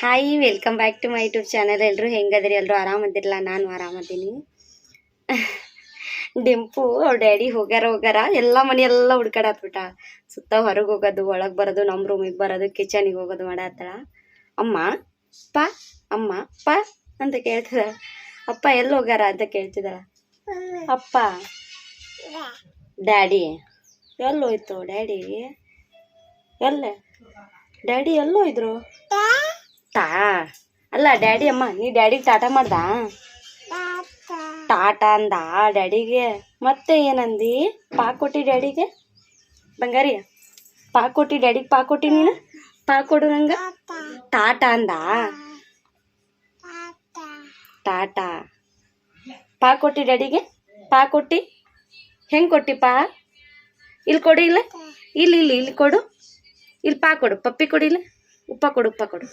Hi welcome back to my YouTube channel ಎಲ್ಲರೂ ಹೆಂಗದ್ರಿ? ಎಲ್ಲರೂ ಆರಾಮದಿರಲ್ಲ ನಾನು ಆರಾಮದೀನಿ ಡಿಂಪು ಅವ್ರ ಡ್ಯಾಡಿ ಹೋಗ್ಯಾರ ಹೋಗ್ಯಾರ. ಎಲ್ಲ ಮನೆ ಎಲ್ಲ ಹುಡ್ಕಾಡತ್ಬಿಟ್ಟ. ಸುತ್ತ ಹೊರಗೆ ಹೋಗೋದು, ಒಳಗೆ ಬರೋದು ನಮ್ಮ ರೂಮಿಗೆ ಬರೋದು ಕಿಚನಿಗೆ ಹೋಗೋದು ಮಾಡತ್ತಾಳ. ಅಮ್ಮ ಪ ಅಮ್ಮ ಪ ಅಂತ ಕೇಳ್ತದ ಅಪ್ಪ ಎಲ್ಲಿ ಹೋಗ್ಯಾರ ಅಂತ ಕೇಳ್ತಿದ್ದಾಳ ಅಪ್ಪ, ಡ್ಯಾಡಿ ಎಲ್ಲೋಯ್ತು ಡ್ಯಾಡಿ ಎಲ್ಲ ಡ್ಯಾಡಿ ಎಲ್ಲೋಯ್ದ್ರು ಟಾ ಅಲ್ಲ ಡ್ಯಾಡಿ ಅಮ್ಮ ನೀ ಡ್ಯಾಡಿಗೆ ಟಾಟಾ ಮಾಡ್ದ? ಟಾಟಾ. ಅಂದ ಡ್ಯಾಡಿಗೆ. ಮತ್ತೆ ಏನಂದಿ? ಪಾಕ್ ಕೊಟ್ಟಿ ಡ್ಯಾಡಿಗೆ? ಬಂಗಾರಿ ಪಾಕ್ ಕೊಟ್ಟಿ ಡ್ಯಾಡಿಗೆ ಪಾಕ್ ಕೊಟ್ಟಿ ನೀನು? ಪಾ ಕೊಡು ನಂಗೆ. ಟಾಟಾ. ಅಂದ? ಟಾಟಾ. ಪಾಕ್ ಕೊಟ್ಟಿ ಡ್ಯಾಡಿಗೆ? ಪಾ ಕೊಟ್ಟಿ? ಹೆಂಗೆ ಕೊಟ್ಟಿ ಪಾ? ಇಲ್ಲಿ ಕೊಡಿ ಇಲ್ಲ. ಇಲ್ಲಿ ಇಲ್ಲಿ ಇಲ್ಲಿ ಕೊಡು. ಇಲ್ಲಿ ಪಾ ಕೊಡು ಪಪ್ಪಿ ಕೊಡಿಲ್ಲ ಇಲ್ಲ. ಉಪ್ಪ ಕೊಡು ಉಪ್ಪ ಕೊಡು.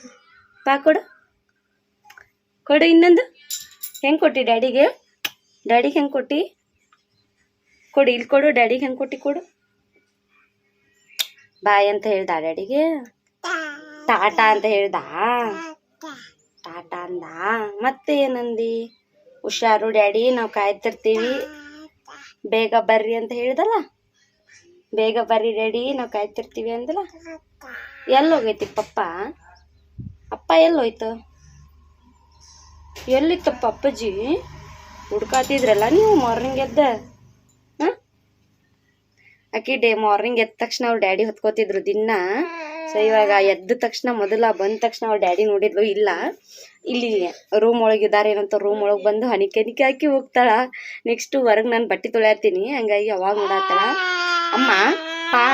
ಪಾ ಕೊಡು. ಕೊಡು ಇನ್ನೊಂದು. ಹೆಂಗೆ ಕೊಟ್ಟಿ ಡ್ಯಾಡಿಗೆ? ಡ್ಯಾಡಿಗೆ ಹೆಂಗೆ ಕೊಟ್ಟಿ? ಕೊಡು, ಇಲ್ಲಿ ಕೊಡು, ಡ್ಯಾಡಿಗೆ ಹೆಂಗೆ ಕೊಟ್ಟಿ ಕೊಡು. ಬಾಯ್ ಅಂತ ಹೇಳ್ದ ಡ್ಯಾಡಿಗೆ? ಟಾಟಾ ಅಂತ ಹೇಳ್ದ? ಟಾಟಾ ಅಂದ ಮತ್ತೆ ಏನಂದಿ? ಹುಷಾರು ಡ್ಯಾಡಿ, ನಾವು ಕಾಯ್ತಿರ್ತೀವಿ. ಬೇಗ ಬರ್ರಿ ಅಂತ ಹೇಳ್ದಲ್ಲ? ಬೇಗ ಬರ್ರಿ ಡ್ಯಾಡಿ, ನಾವು ಕಾಯ್ತಿರ್ತೀವಿ ಅಂದಲ್ಲ ಎಲ್ಲೋಗೈತಿ ಪಪ್ಪ? ಅಪ್ಪ ಎಲ್ಲೋಯ್ತು? ಎಲ್ಲಿತ್ತಪ್ಪ ಅಪ್ಪಾಜಿ? ಹುಡ್ಕಾತಿದ್ರಲ್ಲ ನೀವು ಮಾರ್ನಿಂಗ್ ಎದ್ದ? ಹಾಂ? ಆಕಿ ಡೇ ಮಾರ್ನಿಂಗ್ ಎದ್ದ ತಕ್ಷಣ ಅವ್ರ ಡ್ಯಾಡಿ ಹೊತ್ಕೋತಿದ್ರು ದಿನ. ಸೊ ಇವಾಗ ಎದ್ದ ತಕ್ಷಣ ಮೊದಲ ಬಂದ ತಕ್ಷಣ ಅವ್ರ ಡ್ಯಾಡಿ ನೋಡಿದ್ಲು, ಇಲ್ಲ. ಇಲ್ಲಿ ರೂಮ್ ಒಳಗಿದ್ದಾರೆ ಏನಂತ ರೂಮ್ ಒಳಗೆ ಬಂದು ಹನಿಕೆ ಹನಿಕೆ ಹಾಕಿ ಹೋಗ್ತಾಳ. ನೆಕ್ಸ್ಟ್ ಹೊರಗೆ ನಾನು ಬಟ್ಟೆ ತೊಳೆಯತ್ತೀನಿ ಹಂಗಾಗಿ ಅವಾಗ ನೋಡತ್ತಾಳ ಅಮ್ಮ, ಪಾ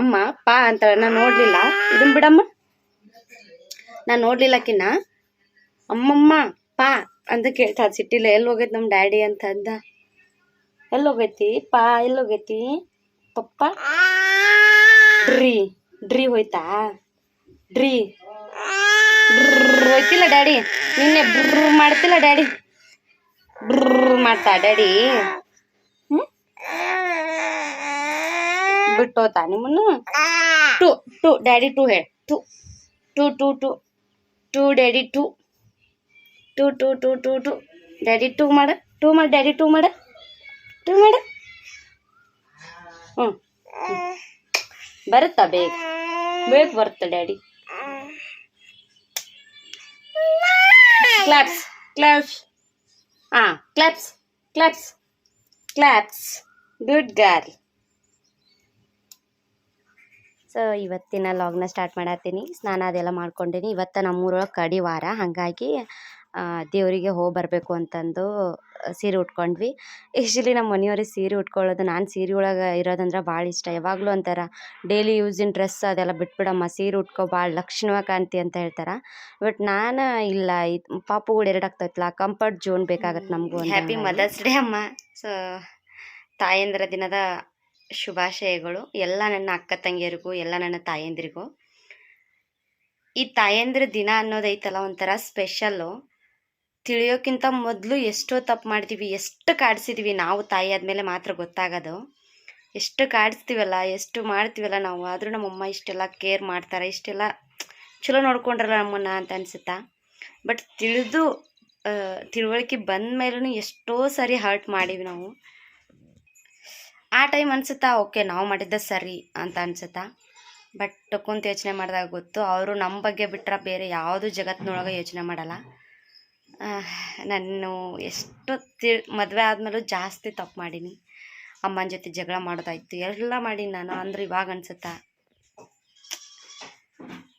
ಅಮ್ಮ, ಪಾ ಅಂತಾಳ. ನಾನು ನೋಡ್ಲಿಲ್ಲ. ಇದನ್ ಬಿಡಮ್ಮ. ನಾನು ನೋಡ್ಲಿಲ್ಲ ಆಕಿನ ಅಮ್ಮಮ್ಮ, ಪಾ ಅಂತ ಕೇಳ್ತಾ ಸಿಟ್ಟಿಲ್ಲ ಎಲ್ಲಿ ಹೋಗೈತಿ ನಮ್ಮ ಡ್ಯಾಡಿ ಅಂತ ಅಂದ. ಎಲ್ಲಿ ಹೋಗೈತಿ? ಪಾ ಎಲ್ಲಿ ಹೋಗೈತಿ? ಪಪ್ಪ? ಡ್ರಿ ಡ್ರಿ ಹೋಯ್ತಾ? ಡ್ರಿ. ಹೋಯ್ತಿಲ್ಲ ಡ್ಯಾಡಿ. ನಿನ್ನೆ ಬ್ರ ಮಾಡ್ತಿಲ್ಲ ಡ್ಯಾಡಿ. ಬ್ರ ಮಾಡ್ತಾ ಡ್ಯಾಡಿ. ಹ್ಞೂ ಬಿಟ್ಟೋತಾ ನಿಮ್ಮನ್ನು? ಟು ಟು, ಡ್ಯಾಡಿ ಟು ಹೇಳ. ಟು ಟು ಟು ಟು. ಟು ಡ್ಯಾಡಿ ಟೂ. ಟೂ ಟೂ ಟೂ ಟೂ, ಟು. ಡ್ಯಾಡಿ ಟೂ ಮಾಡ. ಟೂ ಮಾಡ, ಡ್ಯಾಡಿ ಟೂ ಮಾಡ. ಟೂ ಮಾಡ. ಹ್ಞೂ ಬರುತ್ತಾ ಬೇಗ? ಬೇಗ ಬರುತ್ತೆ ಡ್ಯಾಡಿ? Claps claps. ಹಾಂ, claps claps. Claps. Good girl. So ಇವತ್ತಿನ ಲಾಗ್ನ ಸ್ಟಾರ್ಟ್ ಮಾಡತ್ತೀನಿ. ಸ್ನಾನ ಅದೆಲ್ಲ ಮಾಡ್ಕೊಂಡೀನಿ. ಇವತ್ತು ನಮ್ಮೂರೊಳಗೆ ಕಡಿ ವಾರ. ಹಾಗಾಗಿ ದೇವರಿಗೆ ಹೋಗಿ ಬರಬೇಕು ಅಂತಂದು ಸೀರೆ ಉಟ್ಕೊಂಡ್ವಿ. ಆ್ಯಕ್ಚುಲಿ ನಮ್ಮ ಮನೆಯವ್ರಿಗೆ ಸೀರೆ ಉಟ್ಕೊಳ್ಳೋದು ನಾನು ಸೀರೆ ಒಳಗೆ ಇರೋದಂದ್ರೆ ಭಾಳ ಇಷ್ಟ. ಯಾವಾಗಲೂ ಅಂತಾರೆ ಡೈಲಿ ಯೂಸಿನ ಡ್ರೆಸ್ ಅದೆಲ್ಲ ಬಿಟ್ಬಿಡಮ್ಮ. ಸೀರೆ ಉಟ್ಕೊ ಭಾಳ ಲಕ್ಷಣವಾಗಿ ಕಾಣ್ತಿ ಅಂತ ಹೇಳ್ತಾರೆ. ಬಟ್ ನಾನು ಇಲ್ಲ. ಇದು ಪಾಪುಗಳು ಎರಡು ಆಗ್ತೈತಲ್ಲ ಕಂಫರ್ಟ್ ಜೋನ್ ಬೇಕಾಗತ್ತೆ ನಮಗೂ ಹ್ಯಾಪಿ ಮದರ್ಸ್ ಡೇ ಅಮ್ಮ. ಸೊ ತಾಯಂದ್ರ ದಿನದ ಶುಭಾಶಯಗಳು. ಎಲ್ಲ ನನ್ನ ಅಕ್ಕ ತಂಗಿಯರಿಗೂ, ಎಲ್ಲ ನನ್ನ ತಾಯಂದಿರಿಗೂ. ಈ ತಾಯಂದ್ರ ದಿನ ಅನ್ನೋದೈತಲ್ಲ, ಒಂಥರ ಸ್ಪೆಷಲ್ಲು ತಿಳಿಯೋಕ್ಕಿಂತ ಮೊದಲು ಎಷ್ಟೋ ತಪ್ಪು ಮಾಡ್ತೀವಿ ಎಷ್ಟು ಕಾಡಿಸಿದ್ವಿ ನಾವು ತಾಯಿ ಆದಮೇಲೆ ಮಾತ್ರ ಗೊತ್ತಾಗೋದು. ಎಷ್ಟು ಕಾಡಿಸ್ತೀವಲ್ಲ, ಎಷ್ಟು ಮಾಡ್ತೀವಲ್ಲ ನಾವು. ಆದರೂ ನಮ್ಮಮ್ಮ ಇಷ್ಟೆಲ್ಲ ಕೇರ್ ಮಾಡ್ತಾರೆ, ಇಷ್ಟೆಲ್ಲ ಚಲೋ ನೋಡ್ಕೊಂಡ್ರಲ್ಲ ನಮ್ಮನ್ನ ಅಂತ ಅನ್ಸುತ್ತಾ. ಬಟ್ ತಿಳಿದು ತಿಳುವಳಿಕೆ ಬಂದ ಮೇಲೂ ಎಷ್ಟೋ ಸಾರಿ ಹರ್ಟ್ ಮಾಡೀವಿ ನಾವು. ಆ ಟೈಮ್ ಅನ್ಸುತ್ತಾ, ಓಕೆ, ನಾವು ಮಾಡಿದ್ದ ಸರಿ ಅಂತ ಅನ್ಸುತ್ತಾ? ಬಟ್ ಕುಂತು ಯೋಚನೆ ಮಾಡಿದಾಗ ಗೊತ್ತು, ಅವರು ನಮ್ಮ ಬಗ್ಗೆ ಬಿಟ್ಟರೆ ಬೇರೆ ಯಾವುದು ಜಗತ್ತಿನೊಳಗೆ ಯೋಚನೆ ಮಾಡಲ್ಲ. ನಾನು ಎಷ್ಟು ತಿ, ಮದುವೆ ಆದಮೇಲೂ ಜಾಸ್ತಿ ತಪ್ಪು ಮಾಡೀನಿ. ಅಮ್ಮನ ಜೊತೆ ಜಗಳ ಮಾಡೋದಾಯ್ತು, ಎಲ್ಲ ಮಾಡೀನಿ ನಾನು, ಅಂದ್ರೆ ಇವಾಗ ಅನ್ಸುತ್ತಾ?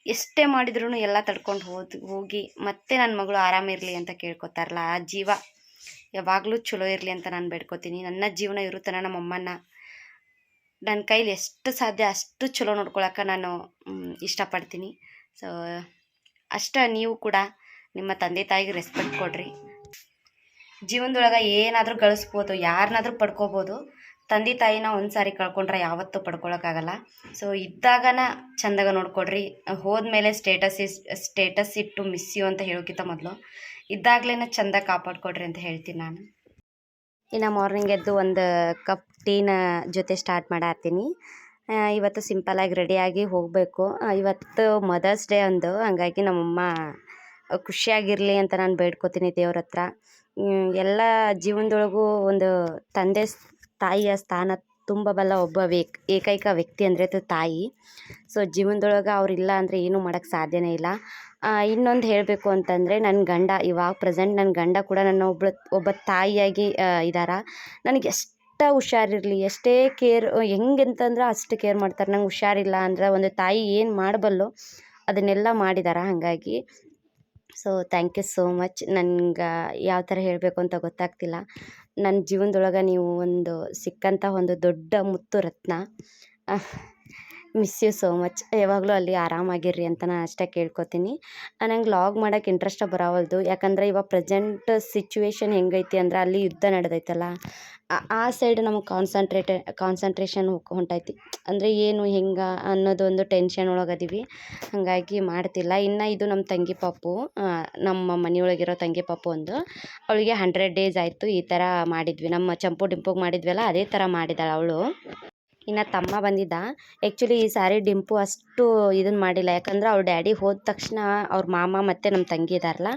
ಎಷ್ಟೇ ಮಾಡಿದ್ರು ಎಲ್ಲ ತಡ್ಕೊಂಡು ಹೋದ್, ಹೋಗಿ ಮತ್ತೆ ನನ್ನ ಮಗಳು ಆರಾಮಿರಲಿ ಅಂತ ಕೇಳ್ಕೊತಾರಲ್ಲ, ಆ ಜೀವ. ಯಾವಾಗಲೂ ಚಲೋ ಇರಲಿ ಅಂತ ನಾನು ಬೇಡ್ಕೋತೀನಿ. ನನ್ನ ಜೀವನ ಇರುತ್ತೆ ನನ್ನ ಅಮ್ಮನ ನನ್ನ ಕೈಲಿ ಎಷ್ಟು ಸಾಧ್ಯ ಅಷ್ಟು ಚಲೋ ನೋಡ್ಕೊಳಕ್ಕೆ ನಾನು ಇಷ್ಟಪಡ್ತೀನಿ. ಸೊ ಅಷ್ಟ ನೀವು ಕೂಡ ನಿಮ್ಮ ತಂದೆ ತಾಯಿಗೆ ರೆಸ್ಪೆಕ್ಟ್ ಕೊಡ್ರಿ. ಜೀವನದೊಳಗೆ ಏನಾದರೂ ಗಳಿಸ್ಬೋದು ಯಾರನ್ನಾದ್ರೂ ಪಡ್ಕೋಬೋದು, ತಂದೆ ತಾಯಿನ ಒಂದು ಸಾರಿ ಕಳ್ಕೊಂಡ್ರೆ ಯಾವತ್ತೂ ಪಡ್ಕೊಳಕ್ಕಾಗಲ್ಲ ಸೊ ಇದ್ದಾಗನ ಚಂದಾಗ ನೋಡ್ಕೊಡ್ರಿ. ಹೋದ್ಮೇಲೆ ಸ್ಟೇಟಸ್ ಇಸ್ ಸ್ಟೇಟಸ್ ಇಟ್ಟು ಮಿಸ್ ಯು ಅಂತ ಹೇಳೋಕ್ಕಿಂತ ಮೊದಲು. ಇದ್ದಾಗಲೇ ಚಂದ ಕಾಪಾಡ್ಕೊಡ್ರಿ ಅಂತ ಹೇಳ್ತೀನಿ ನಾನು. ಇನ್ನು ಮಾರ್ನಿಂಗ್ ಎದ್ದು ಒಂದು ಕಪ್ ಟೀನ ಜೊತೆ ಸ್ಟಾರ್ಟ್ ಮಾಡಾತೀನಿ ಇವತ್ತು ಸಿಂಪಲಾಗಿ ರೆಡಿಯಾಗಿ ಹೋಗಬೇಕು. ಇವತ್ತು ಮದರ್ಸ್ ಡೇ ಒಂದು ಹಂಗಾಗಿ ನಮ್ಮಮ್ಮ ಖುಷಿಯಾಗಿರಲಿ ಅಂತ ನಾನು ಬೇಡ್ಕೊತೀನಿ ದೇವ್ರ ಹತ್ರ. ಎಲ್ಲ ಜೀವನದೊಳಗೂ ಒಂದು ತಂದೆ ತಾಯಿಯ ಸ್ಥಾನ ತುಂಬ ಬಲ್ಲ ಒಬ್ಬ ವ್ಯಕ್, ಏಕೈಕ ವ್ಯಕ್ತಿ ಅಂದರೆ ಅದು ತಾಯಿ. ಸೊ ಜೀವನದೊಳಗೆ ಅವ್ರು ಇಲ್ಲ ಅಂದರೆ ಏನೂ ಮಾಡೋಕ್ಕೆ ಸಾಧ್ಯನೇ ಇಲ್ಲ. ಇನ್ನೊಂದು ಹೇಳಬೇಕು ಅಂತಂದರೆ ನನ್ನ ಗಂಡ, ಇವಾಗ ಪ್ರೆಸೆಂಟ್ ನನ್ನ ಗಂಡ ಕೂಡ ನನ್ನ ಒಬ್ಳು, ಒಬ್ಬ ತಾಯಿಯಾಗಿ ಇದ್ದಾರೆ ನನಗೆ ಎಷ್ಟೇ ಹುಷಾರಿರಲಿ, ಎಷ್ಟೇ ಕೇರ್, ಹೆಂಗೆ ಅಂತಂದ್ರೆ ಅಷ್ಟು ಕೇರ್ ಮಾಡ್ತಾರೆ. ನಂಗೆ ಹುಷಾರಿಲ್ಲ ಅಂದ್ರೆ ಒಂದು ತಾಯಿ ಏನು ಮಾಡಬಲ್ಲು ಅದನ್ನೆಲ್ಲ ಮಾಡಿದ್ದಾರೆ ಹಾಗಾಗಿ. So thank you so much ನನ್ಗೆ ಯಾವ ಥರ ಹೇಳಬೇಕು ಅಂತ ಗೊತ್ತಾಗ್ತಿಲ್ಲ. ನನ್ನ ಜೀವನದೊಳಗೆ ನೀವು ಒಂದು ಸಿಕ್ಕಂಥ ಒಂದು ದೊಡ್ಡ ಮುತ್ತು ರತ್ನ. ಮಿಸ್ ಯು ಸೋ ಮಚ್ ಯಾವಾಗಲೂ ಅಲ್ಲಿ ಆರಾಮಾಗಿರ್ರಿ ಅಂತ ನಾನು ಅಷ್ಟೇ ಕೇಳ್ಕೊತೀನಿ. ನಂಗೆ ಲಾಗ್ ಮಾಡೋಕ್ಕೆ ಇಂಟ್ರೆಸ್ಟ ಬರವಲ್ದು. ಯಾಕಂದರೆ ಇವಾಗ ಪ್ರೆಸೆಂಟ್ ಸಿಚುವೇಶನ್ ಹೆಂಗೈತಿ ಅಂದ್ರೆ ಅಲ್ಲಿ ಯುದ್ಧ ನಡೆದೈತಲ್ಲ, ಆ ಸೈಡ್ ನಮಗೆ ಕಾನ್ಸಂಟ್ರೇಟೆ ಕಾನ್ಸಂಟ್ರೇಷನ್ ಹೊಂಟೈತಿ ಅಂದರೆ ಏನು ಹೆಂಗೆ ಅನ್ನೋದೊಂದು ಟೆನ್ಷನ್ ಒಳಗೆ ಅದೀವಿ. ಹಾಗಾಗಿ ಮಾಡ್ತಿಲ್ಲ. ಇನ್ನು ಇದು ನಮ್ಮ ತಂಗಿ ಪಾಪು ನಮ್ಮ ಮನೆಯೊಳಗಿರೋ ತಂಗಿ ಪಾಪು ಒಂದು. ಅವಳಿಗೆ ಹಂಡ್ರೆಡ್ ಡೇಸ್ ಆಯಿತು ಈ ಥರ ಮಾಡಿದ್ವಿ. ನಮ್ಮ ಚಂಪು ಡಿಂಪುಗೆ ಮಾಡಿದ್ವಲ್ಲ, ಅದೇ ಥರ ಮಾಡಿದಾಳೆ ಅವಳು. ಇನ್ನು ತಮ್ಮ ಬಂದಿದ್ದ. ಆ್ಯಕ್ಚುಲಿ ಈ ಸಾರಿ ಡಿಂಪು ಅಷ್ಟು ಇದನ್ನು ಮಾಡಿಲ್ಲ. ಯಾಕಂದ್ರೆ ಅವ್ರ ಡ್ಯಾಡಿ ಹೋದ ತಕ್ಷಣ ಅವ್ರ ಮಾಮ ಮತ್ತು ನಮ್ಮ ತಂಗಿ ಇದಾರಲ್ಲ